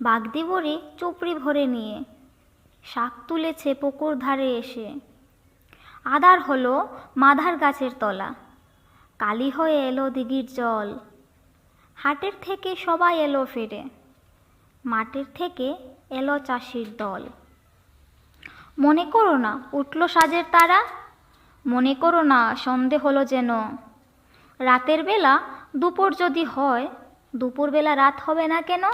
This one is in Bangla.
বাগদি বড়ি চুপড়ি ভরে নিয়ে শাক তুলেছে পুকুর ধারে এসে। আদার হলো মাধার গাছের তলা। কালি হয়ে এলো দিঘির জল। হাটের থেকে সবাই এলো ফিরে। মাঠের থেকে এলো চাষির দল। মনে করো না, উঠল সাজের তারা? মনে করো না, সন্ধে হলো যেন। রাতের বেলা দুপুর যদি হয়, দুপুরবেলা রাত হবে না কেন?